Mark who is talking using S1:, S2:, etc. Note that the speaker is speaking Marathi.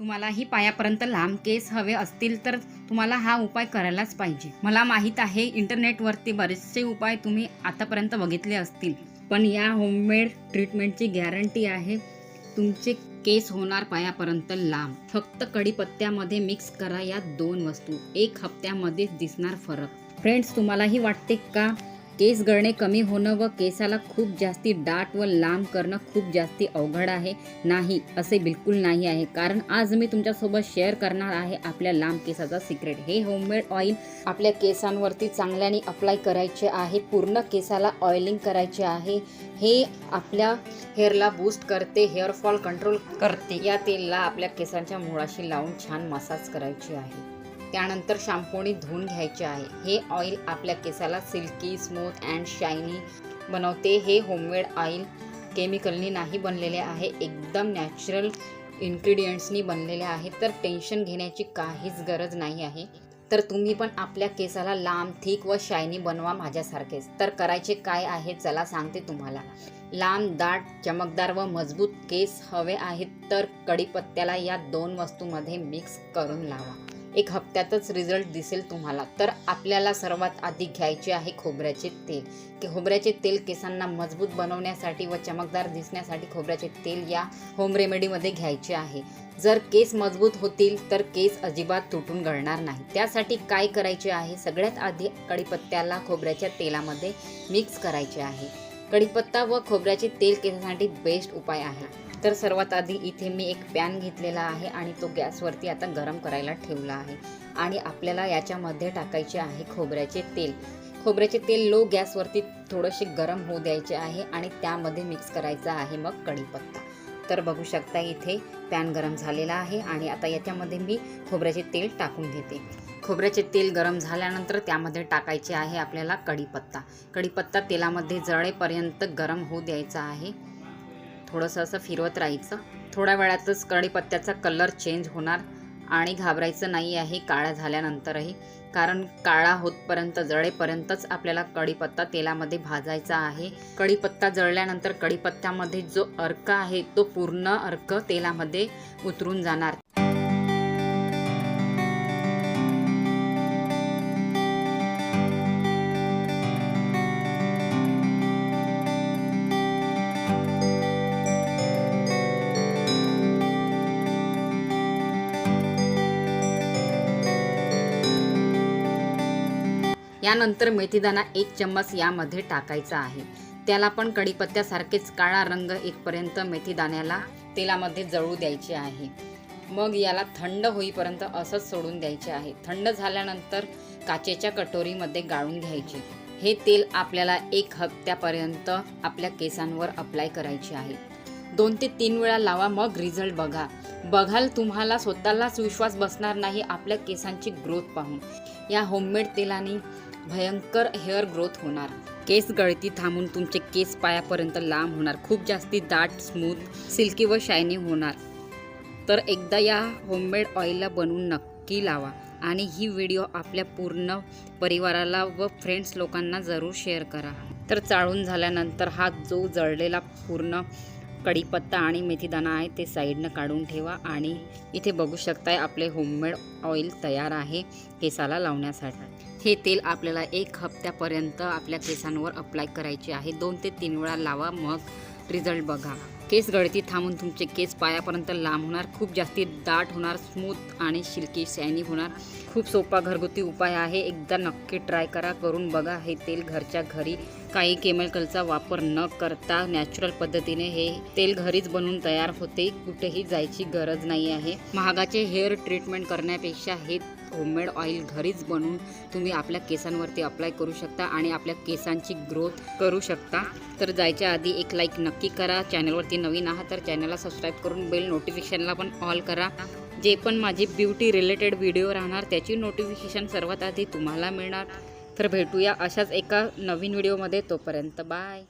S1: तुम्हालाही पायापर्यंत लांब केस हवे असतील तर तुम्हाला हा उपाय करायलाच पाहिजे. मला माहीत आहे इंटरनेटवरती बरेचसे उपाय तुम्ही आतापर्यंत बघितले असतील. पण या होममेड ट्रीटमेंटची गॅरंटी आहे तुमचे केस होणार पायापर्यंत लांब. फक्त कढीपत्त्यामध्ये मिक्स करा या दोन वस्तू. एक हप्त्यामध्येच दिसणार फरक. फ्रेंड्स तुम्हालाही वाटते का? केस गळणे कमी होणं व केसाला खूप जास्ती दाट व लांब करणं खूप जास्ती अवघड आहे. नाही असे बिलकुल नाही आहे. कारण आज मी तुमच्यासोबत शेअर करणार आहे आपल्या लांब केसाचा सिक्रेट हे होममेड ऑइल आपल्या केसांवरती चांगल्याने अप्लाय करायचे आहे. पूर्ण केसाला ऑइलिंग करायचे आहे. हे आपल्या हेअरला बूस्ट करते हेअर फॉल कंट्रोल करते. या तेलला आपल्या केसांच्या मुळाशी लावून छान मसाज करायची आहे. त्यानंतर शॅम्पूने धुवून घ्यायचे आहे. हे ऑइल आपल्या केसाला सिल्की स्मूथ अँड शायनी बनवते. हे होममेड ऑइल केमिकलनी नाही बनलेले आहे. एकदम नॅचरल इन्ग्रेडियंट्सनी बनलेले आहे. तर टेन्शन घेण्याची काहीच गरज नाही आहे. तर तुम्ही पण आपल्या केसाला लांब थिक व शायनी बनवा माझ्यासारखेच. तर करायचे काय आहे चला सांगते तुम्हाला. लांब दाट चमकदार व मजबूत केस हवे आहेत तर कढीपत्त्याला या दोन वस्तूमध्ये मिक्स करून लावा. एक हप्त्यातच रिझल्ट दिसेल तुम्हाला. तर आपल्याला सर्वात आधी घ्यायचे आहे खोबऱ्याचे तेल. की खोबऱ्याचे तेल केसांना मजबूत बनवण्यासाठी व चमकदार दिसण्यासाठी खोबऱ्याचे तेल या होम रेमेडीमध्ये घ्यायचे आहे. जर केस मजबूत होतील तर केस अजिबात तुटून गळणार नाही. त्यासाठी काय करायचे आहे? सगळ्यात आधी कढीपत्त्याला खोबऱ्याच्या तेलामध्ये मिक्स करायचे आहे. कढीपत्ता व खोबऱ्याचे तेल केसांसाठी बेस्ट उपाय आहे. तर सर्वात आधी इथे मी एक पॅन घेतलेला आहे आणि तो गॅसवरती आता गरम करायला ठेवला आहे. आणि आपल्याला याच्यामध्ये टाकायचे आहे खोबऱ्याचे तेल. खोबऱ्याचे तेल लो गॅसवरती थोडेसे गरम होऊ द्यायचे आहे आणि त्यामध्ये मिक्स करायचा आहे मग कढीपत्ता. तर बघू शकता इथे पॅन गरम झालेला आहे आणि आता याच्यामध्ये मी खोबऱ्याचे तेल टाकून घेते. खोबऱ्याचे तेल गरम झाल्यानंतर त्यामध्ये टाकायचे आहे आपल्याला कढीपत्ता. कढीपत्ता तेलामध्ये जळेपर्यंत गरम होऊ द्यायचा आहे. थोडंसं असं फिरवत राहायचं. थोड्या वेळातच कढीपत्त्याचा कलर चेंज होणार आणि घाबरायचं नाही आहे काळा झाल्यानंतरही. कारण काळा होतपर्यंत जळेपर्यंतच आपल्याला कढीपत्ता तेलामध्ये भाजायचा आहे. कढीपत्ता जळल्यानंतर कढीपत्त्यामध्ये जो अर्क आहे तो पूर्ण अर्क तेलामध्ये उतरून जाणार. यानंतर मेथीदाणा एक चम्मच यामध्ये टाकायचा आहे. त्याला पण कढीपत्त्यासारखेच काळा रंग येईपर्यंत मेथीदाण्याला तेलामध्ये जळू द्यायचे आहे. मग याला थंड होईपर्यंत असंच सोडून द्यायचे आहे. थंड झाल्यानंतर काचेच्या कटोरीमध्ये गाळून घ्यायचे. हे तेल आपल्याला एक हप्त्यापर्यंत आपल्या केसांवर अप्लाय करायचे आहे. दोन ते तीन वेळा लावा मग रिझल्ट बघा. बघाल तुम्हाला स्वतःलाच विश्वास बसणार नाही आपल्या केसांची ग्रोथ पाहून. या होममेड तेलाने भयंकर हेअर ग्रोथ होणार. केस गळती थांबून तुमचे केस पायापर्यंत लांब होणार. खूप जास्ती दाट स्मूथ सिल्की व शायनी होणार. तर एकदा या होममेड ऑइलला बनवून नक्की लावा आणि ही व्हिडिओ आपल्या पूर्ण परिवाराला व फ्रेंड्स लोकांना जरूर शेअर करा. तर चाळून झाल्यानंतर हा जो जळलेला पूर्ण कढीपत्ता आणि मेथीदाणा आहे ते साईडनं काढून ठेवा आणि इथे बघू शकताय आपले होममेड ऑइल तयार आहे केसाला लावण्यासाठी. हे तेल आपल्याला एक हप्त्यापर्यंत आपल्या केसांवर अप्लाय करायचे आहे. दोन ते तीन वेळा लावा मग रिझल्ट बघा. केस गळती थांबून तुमचे केस पायापर्यंत लांब होणार खूप जास्ती दाट होणार स्मूथ आणि शिल्की शायनी होणार. खूप सोपा घरगुती उपाय आहे एकदा नक्की ट्राय करा करून बघा. हे तेल घरच्या घरी काही केमिकलचा वापर न करता नॅचरल पद्धतीने हे तेल घरीच बनवून तयार होते. कुठेही जायची गरज नाही आहे. महागाचे हेअर ट्रीटमेंट करण्यापेक्षा हे होममेड ऑइल घरीच बनवून तुम्ही आपल्या केसांवरती अप्लाय करू शकता आणि आपल्या केसांची ग्रोथ करू शकता. तर जायच्या आधी एक लाईक नक्की करा. चॅनलवरती नवीन आहात तर चॅनलला सबस्क्राईब करून बेल नोटिफिकेशनला पण ऑल करा. जे पण माझी ब्युटी रिलेटेड व्हिडिओ राहणार त्याची नोटिफिकेशन सर्वात आधी तुम्हाला मिळणार. तर भेटूया अशाच एका नवीन व्हिडिओमध्ये तोपर्यंत बाय